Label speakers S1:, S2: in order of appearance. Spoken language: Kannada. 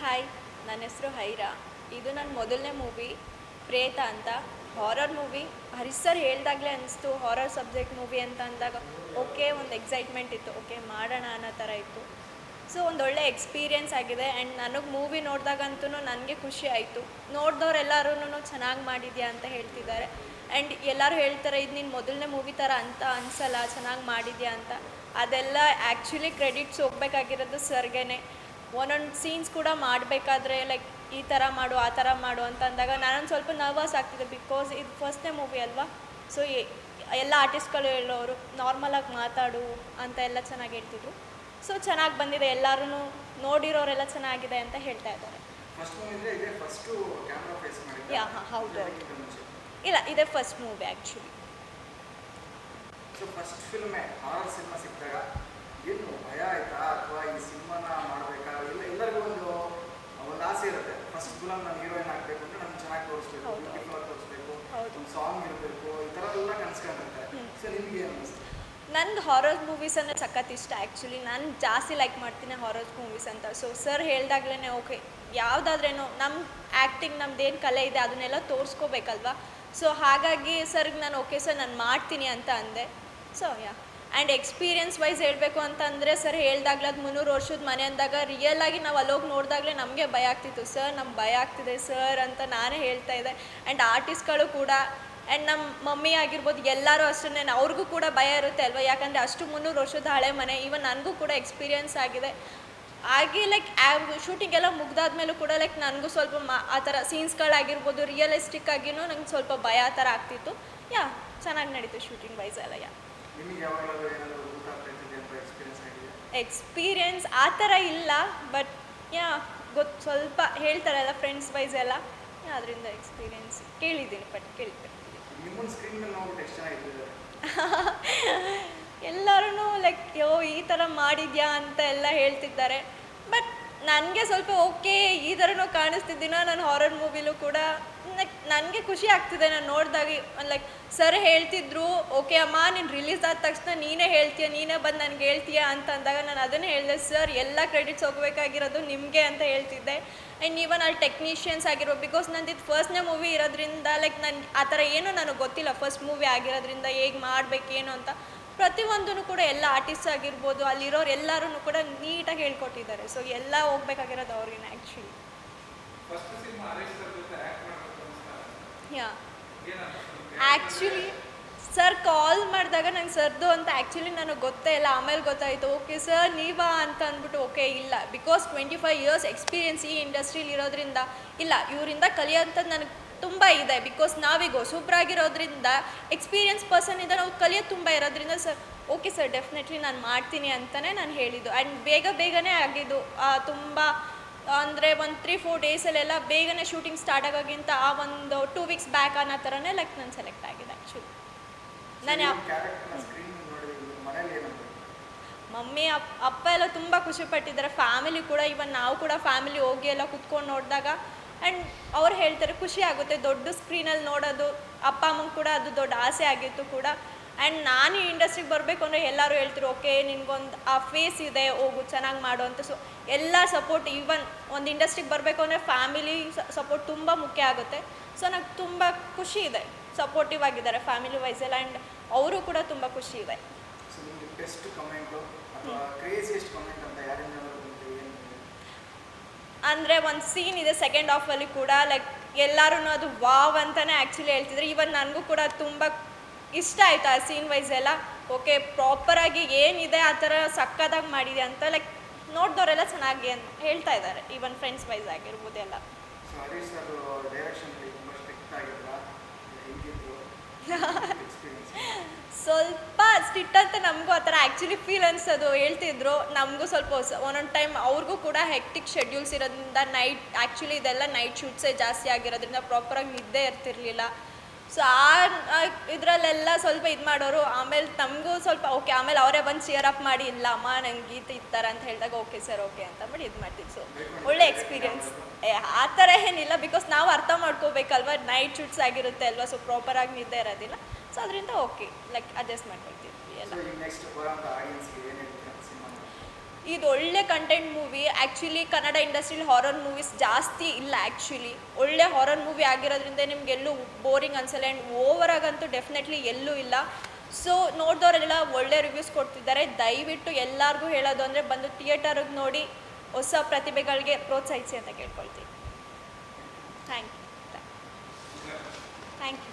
S1: ಹಾಯ್ ನನ್ನ ಹೆಸರು ಹೈರಾ. ಇದು ನನ್ನ ಮೊದಲನೇ ಮೂವಿ ಪ್ರೇತ ಅಂತ. ಹಾರರ್ ಮೂವಿ ಹರೀಶ್ ಸರ್ ಹೇಳ್ದಾಗಲೇ ಅನಿಸ್ತು ಹಾರರ್ ಸಬ್ಜೆಕ್ಟ್ ಮೂವಿ ಅಂತ ಅಂದಾಗ ಓಕೆ ಒಂದು ಎಕ್ಸೈಟ್ಮೆಂಟ್ ಇತ್ತು. ಓಕೆ ಮಾಡೋಣ ಅನ್ನೋ ಥರ ಇತ್ತು. ಸೊ ಒಳ್ಳೆ ಎಕ್ಸ್ಪೀರಿಯನ್ಸ್ ಆಗಿದೆ. ಆ್ಯಂಡ್ ನನಗೆ ಮೂವಿ ನೋಡಿದಾಗಂತೂ ನನಗೆ ಖುಷಿ ಆಯಿತು. ನೋಡಿದವ್ರೆಲ್ಲರೂ ಚೆನ್ನಾಗಿ ಮಾಡಿದ್ಯಾ ಅಂತ ಹೇಳ್ತಿದ್ದಾರೆ. ಆ್ಯಂಡ್ ಎಲ್ಲರೂ ಹೇಳ್ತಾರೆ, ಇದು ನಿನ್ನ ಮೊದಲನೇ ಮೂವಿ ಥರ ಅಂತ ಅನಿಸಲ್ಲ, ಚೆನ್ನಾಗಿ ಮಾಡಿದ್ಯಾ ಅಂತ. ಅದೆಲ್ಲ ಆ್ಯಕ್ಚುಲಿ ಕ್ರೆಡಿಟ್ಸ್ ಹೋಗ್ಬೇಕಾಗಿರೋದು ಸರ್ಗೇನೆ. ಒಂದೊಂದು ಸೀನ್ಸ್ ಕೂಡ ಮಾಡಬೇಕಾದ್ರೆ ಲೈಕ್ ಈ ಥರ ಮಾಡು ಆ ಥರ ಮಾಡು ಅಂತ ಅಂದಾಗ ನಾನೊಂದು ಸ್ವಲ್ಪ ನರ್ವಸ್ ಆಗ್ತಿದೆ ಬಿಕಾಸ್ ಇದು ಫಸ್ಟ್ನೇ ಮೂವಿ ಅಲ್ವಾ? ಸೊ ಎಲ್ಲ ಆರ್ಟಿಸ್ಟ್ಗಳು ಹೇಳೋರು ನಾರ್ಮಲಾಗಿ ಮಾತಾಡು ಅಂತ ಎಲ್ಲ ಚೆನ್ನಾಗಿ ಹೇಳ್ತಿದ್ರು. ಸೊ ಚೆನ್ನಾಗಿ ಬಂದಿದೆ. ಎಲ್ಲರೂ ನೋಡಿರೋರೆಲ್ಲ ಚೆನ್ನಾಗಿದೆ ಅಂತ ಹೇಳ್ತಾ ಇದ್ದಾರೆ. ಯಾ, ಹಾಂ ಹೌದು, ಇಲ್ಲ ಇದೇ ಫಸ್ಟ್ ಮೂವಿ ಆ್ಯಕ್ಚುಲಿ
S2: ಏನು ಭಯ ಆಯ್ತಾ? ಅಥವಾ ಈ ಸಿನಿಮಾನ ಮಾಡಬೇಕಾ? ಇಲ್ಲ ಎಲ್ಲರಿಗೂ ಒಂದು ಒಂದು ಆಸೆ ಇರುತ್ತೆ. ಫಸ್ಟ್ ಫಿಲಮ್ ನಾನು ಹೀರೋಯಿನ್ ಆಗಬೇಕು ಅಂದ್ರೆ ನಾನು ಚೆನ್ನಾಗಿ ತೋರಿಸ್ಬೇಕು. ಬ್ಯೂಟಿಫುಲ್ ಆಗಿ ತೋರಿಸ್ಬೇಕು. ಒಂದು ಸಾಂಗ್ ಇರಬೇಕು ಈ ಥರ ಎಲ್ಲ ಕನ್ಸ್ಕೊಂಡಿರ್ತಾರೆ ಸೊ ನಿಮ್ಗೆ ಏನು ಅನಿಸ್ತು
S1: ನನಗೆ ಹಾರರ್ ಮೂವೀಸ್ ಅಂದರೆ ಸಖತ್ ಇಷ್ಟ. ಆ್ಯಕ್ಚುಲಿ ನಾನು ಜಾಸ್ತಿ ಲೈಕ್ ಮಾಡ್ತೀನಿ ಹಾರರ್ ಮೂವೀಸ್ ಅಂತ. ಸೊ ಸರ್ ಹೇಳ್ದಾಗ್ಲೇ ಓಕೆ ಯಾವುದಾದ್ರೇನು ನಮ್ಮ ಆ್ಯಕ್ಟಿಂಗ್ ನಮ್ದು ಏನು ಕಲೆ ಇದೆ ಅದನ್ನೆಲ್ಲ ತೋರಿಸ್ಕೋಬೇಕಲ್ವಾ? ಸೊ ಹಾಗಾಗಿ ಸರ್ಗೆ ನಾನು ಓಕೆ ಸರ್ ನಾನು ಮಾಡ್ತೀನಿ ಅಂತ ಅಂದೆ. So ya and experience wise ಹೇಳಬೇಕು ಅಂತಂದರೆ ಸರ್ ಹೇಳ್ದಾಗ್ಲೇ ಅದು ಮುನ್ನೂರು ವರ್ಷದ ಮನೆ ಅಂದಾಗ ರಿಯಲ್ ಆಗಿ ನಾವು ಅಲ್ಲೋಗಿ ನೋಡಿದಾಗಲೇ ನಮಗೆ ಭಯ ಆಗ್ತಿತ್ತು. ಸರ್ ನಮ್ಗೆ ಭಯ ಆಗ್ತಿದೆ ಸರ್ ಅಂತ ನಾನೇ ಹೇಳ್ತಾ ಇದ್ದೆ. ಆ್ಯಂಡ್ ಆರ್ಟಿಸ್ಟ್ಗಳು ಕೂಡ ಆ್ಯಂಡ್ ನಮ್ಮ ಮಮ್ಮಿ ಆಗಿರ್ಬೋದು ಎಲ್ಲರೂ ಅಷ್ಟೇ ಅವ್ರಿಗೂ ಕೂಡ ಭಯ ಇರುತ್ತೆ ಅಲ್ವಾ? ಯಾಕಂದರೆ ಅಷ್ಟು ಮುನ್ನೂರು ವರ್ಷದ ಹಳೆ ಮನೆ ಈವನ್ ನನಗೂ ಕೂಡ ಎಕ್ಸ್ಪೀರಿಯನ್ಸ್ ಆಗಿದೆ. ಹಾಗೆ ಲೈಕ್ ಶೂಟಿಂಗ್ ಎಲ್ಲ ಮುಗ್ದಾದ್ಮೇಲೂ ಕೂಡ ಲೈಕ್ ನನಗೂ ಸ್ವಲ್ಪ ಮಾ, ಆ ಥರ ಸೀನ್ಸ್ಗಳಾಗಿರ್ಬೋದು ರಿಯಲಿಸ್ಟಿಕ್ ಆಗಿನೂ ನಂಗೆ ಸ್ವಲ್ಪ ಭಯ ಆ ಥರ ಆಗ್ತಿತ್ತು. ಯಾ ಚೆನ್ನಾಗಿ ನಡೀತು ಶೂಟಿಂಗ್ ವೈಸ್ ಎಲ್ಲ ಯಾ
S2: ಎಕ್ಸ್ಪೀರಿಯನ್ಸ್
S1: ಆ ಥರ ಇಲ್ಲ ಬಟ್ ಯಾ ಗೊತ್ತು ಸ್ವಲ್ಪ ಹೇಳ್ತಾರಲ್ಲ ಫ್ರೆಂಡ್ಸ್ ವೈಸ್ ಎಲ್ಲ ಅದರಿಂದ ಎಕ್ಸ್ಪೀರಿಯನ್ಸ್ ಕೇಳಿದ್ದೀನಿ ಬಟ್
S2: ಕೇಳ್ತೀನಿ
S1: ಎಲ್ಲರೂ ಲೈಕ್ ಯೋ ಈ ಥರ ಮಾಡಿದ್ಯಾ? ಅಂತ ಎಲ್ಲ ಹೇಳ್ತಿದ್ದಾರೆ ಬಟ್ ನನಗೆ ಸ್ವಲ್ಪ ಓಕೆ, ಈ ಥರನೂ ಕಾಣಿಸ್ತಿದ್ದೀನ, ನಾನು ಹಾರರ್ ಮೂವಿಲೂ ಕೂಡ ಲೈಕ್ ನನಗೆ ಖುಷಿ ಆಗ್ತಿದೆ ನಾನು ನೋಡಿದಾಗ. ಲೈಕ್ ಸರ್ ಹೇಳ್ತಿದ್ರು ಓಕೆ ಅಮ್ಮ, ನೀನು ರಿಲೀಸ್ ಆದ ತಕ್ಷಣ ನೀನೇ ಹೇಳ್ತೀಯ, ನೀನೇ ಬಂದು ನನಗೆ ಹೇಳ್ತೀಯ ಅಂತ ಅಂದಾಗ ನಾನು ಅದನ್ನೇ ಹೇಳಿದೆ ಸರ್ ಎಲ್ಲ ಕ್ರೆಡಿಟ್ಸ್ ಹೋಗಬೇಕಾಗಿರೋದು ನಿಮಗೆ ಅಂತ ಹೇಳ್ತಿದ್ದೆ. ಆ್ಯಂಡ್ ಈವನ್ ಅಲ್ಲಿ ಟೆಕ್ನಿಷಿಯನ್ಸ್ ಆಗಿರೋ ಬಿಕಾಸ್ ನಂದು ಇದು ಫಸ್ಟ್ನೇ ಮೂವಿ ಇರೋದ್ರಿಂದ ಲೈಕ್ ನಾನು ಆ ಥರ ಏನೂ ನನಗೆ ಗೊತ್ತಿಲ್ಲ ಫಸ್ಟ್ ಮೂವಿ ಆಗಿರೋದ್ರಿಂದ ಹೇಗೆ ಮಾಡಬೇಕೇನು ಅಂತ. ಪ್ರತಿಯೊಂದೂ ಕೂಡ ಎಲ್ಲ ಆರ್ಟಿಸ್ಟ್ ಆಗಿರ್ಬೋದು ಅಲ್ಲಿರೋರು ಎಲ್ಲರೂ ಕೂಡ ನೀಟಾಗಿ ಹೇಳ್ಕೊಟ್ಟಿದ್ದಾರೆ. ಸೊ ಎಲ್ಲ ಹೋಗ್ಬೇಕಾಗಿರೋದು ಅವ್ರಿಗೆ actually ya actually sir call ಮಾಡಿದಾಗ ನಂಗೆ ಸರ್ದು ಅಂತ ಆ್ಯಕ್ಚುಲಿ ನನಗೆ ಗೊತ್ತೇ ಇಲ್ಲ. ಆಮೇಲೆ ಗೊತ್ತಾಯಿತು ಓಕೆ ಸರ್ ನೀವಾ? ಅಂತ ಅಂದ್ಬಿಟ್ಟು ಓಕೆ ಇಲ್ಲ. Because twenty five years experience ಈ ಇಂಡಸ್ಟ್ರೀಲಿ ಇರೋದ್ರಿಂದ ಇಲ್ಲ ಇವರಿಂದ ಕಲಿಯೋಂಥದ್ದು ನನಗೆ ತುಂಬ ಇದೆ ಬಿಕಾಸ್ ನಾವೀಗ ಆಗಿರೋದ್ರಿಂದ ಎಕ್ಸ್ಪೀರಿಯನ್ಸ್ ಪರ್ಸನ್ ಇದ್ದ ನಾವು ಕಲಿಯೋದು ತುಂಬ ಇರೋದ್ರಿಂದ ಸರ್ ಓಕೆ ಸರ್ ಡೆಫಿನೆಟ್ಲಿ ನಾನು ಮಾಡ್ತೀನಿ ಅಂತಲೇ ನಾನು ಹೇಳಿದ್ದು. ಆ್ಯಂಡ್ ಬೇಗ ಬೇಗನೆ ಆಗಿದ್ದು ತುಂಬ ಅಂದರೆ ಒಂದು ತ್ರೀ ಫೋರ್ ಡೇಸಲ್ಲೆಲ್ಲ ಬೇಗನೆ ಶೂಟಿಂಗ್ ಸ್ಟಾರ್ಟ್ ಆಗೋಕ್ಕಿಂತ ಆ ಒಂದು ಟೂ ವೀಕ್ಸ್ ಬ್ಯಾಕ್ ಅನ್ನೋ ಥರನೇ ಲೈಕ್ ನಾನು ಸೆಲೆಕ್ಟ್ ಆಗಿದೆ ಆ್ಯಕ್ಚುಲಿ ನಾನು ಮಮ್ಮಿ ಅಪ್ ಅಪ್ಪ ಎಲ್ಲ ತುಂಬ ಖುಷಿಪಟ್ಟಿದ್ದಾರೆ ಫ್ಯಾಮಿಲಿ ಕೂಡ ಇವನ್ ನಾವು ಕೂಡ ಫ್ಯಾಮಿಲಿ ಹೋಗಿ ಎಲ್ಲ ಕುತ್ಕೊಂಡು ನೋಡಿದಾಗ ಆ್ಯಂಡ್ ಅವ್ರು ಹೇಳ್ತಾರೆ, ಖುಷಿ ಆಗುತ್ತೆ, ದೊಡ್ಡ ಸ್ಕ್ರೀನಲ್ಲಿ ನೋಡೋದು, ಅಪ್ಪ ಅಮ್ಮಂಗೆ ಕೂಡ ಅದು ದೊಡ್ಡ ಆಸೆ ಆಗಿತ್ತು ಕೂಡ. ಆ್ಯಂಡ್ ನಾನು ಈ ಇಂಡಸ್ಟ್ರಿಗೆ ಬರಬೇಕು ಅಂದರೆ ಎಲ್ಲರೂ ಹೇಳ್ತಿರು ಓಕೆ, ನಿನಗೊಂದು ಆ ಫೇಸ್ ಇದೆ, ಹೋಗು, ಚೆನ್ನಾಗಿ ಮಾಡು ಅಂತ. ಸೊ ಎಲ್ಲ ಸಪೋರ್ಟ್ ಈವನ್ ಒಂದು ಇಂಡಸ್ಟ್ರಿಗೆ ಬರಬೇಕು ಅಂದರೆ ಫ್ಯಾಮಿಲಿ ಸಪೋರ್ಟ್ ತುಂಬ ಮುಖ್ಯ ಆಗುತ್ತೆ. ಸೊ ನಂಗೆ ತುಂಬ ಖುಷಿ ಇದೆ ಸಪೋರ್ಟಿವ್ ಆಗಿದ್ದಾರೆ ಫ್ಯಾಮಿಲಿ ವೈಸ್ ಎಲ್ಲ ಆ್ಯಂಡ್ ಅವರು ಕೂಡ ತುಂಬ ಖುಷಿ ಇದೆ
S2: ಸೊ ನಿಮಗೆ ಬೆಸ್ಟ್ ಕಮೆಂಟು ಅಥವಾ ಕ್ರೇಜಿಯೆಸ್ಟ್ ಕಮೆಂಟ್ ಅಂತ ಯಾರಿಂದ ಬಂತು ಏನು
S1: ಅಂದರೆ ಒಂದು ಸೀನ್ ಇದೆ ಸೆಕೆಂಡ್ ಹಾಫಲ್ಲಿ ಕೂಡ ಲೈಕ್ ಎಲ್ಲರೂ ಅದು ವಾವ್ ಅಂತಲೇ ಆ್ಯಕ್ಚುಲಿ ಹೇಳ್ತಿದ್ರು. ಇವನ್ ನನಗೂ ಕೂಡ ತುಂಬ ಇಷ್ಟ ಆಯಿತು ಆ ಸೀನ್ ವೈಸ್ ಎಲ್ಲ. ಓಕೆ ಪ್ರಾಪರಾಗಿ ಏನಿದೆ ಆ ಥರ ಸಕ್ಕತ್ತಾಗಿ ಮಾಡಿದೆ ಅಂತ ಲೈಕ್ ನೋಡಿದವರೆಲ್ಲ ಚೆನ್ನಾಗಿ ಅಂತ ಹೇಳ್ತಾ ಇದ್ದಾರೆ ಈವನ್ ಫ್ರೆಂಡ್ಸ್ ವೈಸ್ ಆಗಿರ್ಬೋದು ಎಲ್ಲ
S2: ಸೊ ಹರೀಶ್ ಸರ್ ಡೈರೆಕ್ಷನ್ ತುಂಬ ಸ್ಟ್ರಿಕ್ಟ್ ಆಗಿದ್ರ ಹೆಂಗಿದ್ರು ಎಕ್ಸ್ಪೀರಿಯನ್ಸ್
S1: ಸ್ವಲ್ಪ ಸ್ಟಿಟ್ ಅಂತ ನಮಗೂ ಆ ಥರ ಆ್ಯಕ್ಚುಲಿ ಫೀಲ್ ಅನ್ಸೋದು. ಹೇಳ್ತಿದ್ರು, ನಮಗೂ ಸ್ವಲ್ಪ ಹೊಸ, ಒಂದೊಂದು ಟೈಮ್ ಅವ್ರಿಗೂ ಕೂಡ ಹೆಕ್ಟಿಕ್ ಶೆಡ್ಯೂಲ್ಸ್ ಇರೋದ್ರಿಂದ ನೈಟ್ ಆ್ಯಕ್ಚುಲಿ ಇದೆಲ್ಲ ನೈಟ್ ಶೂಟ್ಸೇ ಜಾಸ್ತಿ ಆಗಿರೋದ್ರಿಂದ ಪ್ರಾಪರಾಗಿ ನಿದ್ದೆ ಇರ್ತಿರ್ಲಿಲ್ಲ. ಸೊ ಆ ಇದರಲ್ಲೆಲ್ಲ ಸ್ವಲ್ಪ ಇದು ಮಾಡೋರು, ಆಮೇಲೆ ತಮಗೂ ಸ್ವಲ್ಪ ಓಕೆ ಆಮೇಲೆ ಅವರೇ ಬಂದು ಚಿಯರ್ ಅಪ್ ಮಾಡಿ ಇಲ್ಲ ಅಮ್ಮ ನಂಗೆ ಗೀತ ಇತ್ತಾರ ಅಂತ ಹೇಳಿದಾಗ ಓಕೆ ಸರ್ ಓಕೆ ಅಂತ ಮಾಡಿ ಇದು ಮಾಡ್ತೀವಿ. ಸೊ ಒಳ್ಳೆ ಎಕ್ಸ್ಪೀರಿಯನ್ಸ್ ಆ ಥರ ಏನಿಲ್ಲ ಬಿಕಾಸ್ ನಾವು ಅರ್ಥ ಮಾಡ್ಕೋಬೇಕಲ್ವ ನೈಟ್ ಶೂಟ್ಸ್ ಆಗಿರುತ್ತೆ ಅಲ್ವಾ ಸೊ ಪ್ರಾಪರಾಗಿ ನಿದ್ದೆ ಇರೋದಿಲ್ಲ. ಸೊ ಅದರಿಂದ ಓಕೆ ಲೈಕ್ ಅಡ್ಜಸ್ಟ್ ಮಾಡ್ಕೊಳ್ತೀವಿ ಎಲ್ಲ. ಇದು ಒಳ್ಳೆ ಕಂಟೆಂಟ್ ಮೂವಿ ಆ್ಯಕ್ಚುಲಿ ಕನ್ನಡ ಇಂಡಸ್ಟ್ರಿಲಿ ಹಾರರ್ ಮೂವೀಸ್ ಜಾಸ್ತಿ ಇಲ್ಲ ಆ್ಯಕ್ಚುಲಿ ಒಳ್ಳೆ ಹಾರರ್ ಮೂವಿ ಆಗಿರೋದ್ರಿಂದ ನಿಮ್ಗೆ ಎಲ್ಲೂ ಬೋರಿಂಗ್ ಅನ್ಸಲ್ಲ ಆ್ಯಂಡ್ ಓವರ್ ಆಗಂತೂ ಡೆಫಿನೆಟ್ಲಿ ಎಲ್ಲೂ ಇಲ್ಲ. ಸೊ ನೋಡಿದವರೆಲ್ಲ ಒಳ್ಳೆ ರಿವ್ಯೂಸ್ ಕೊಡ್ತಿದ್ದಾರೆ. ದಯವಿಟ್ಟು ಎಲ್ಲರಿಗೂ ಹೇಳೋದು ಅಂದರೆ ಬಂದು ಥಿಯೇಟರ್ಗೆ ನೋಡಿ ಹೊಸ ಪ್ರತಿಭೆಗಳಿಗೆ ಪ್ರೋತ್ಸಾಹಿಸಿ ಅಂತ ಕೇಳ್ಕೊಳ್ತೀನಿ. Thank you thank you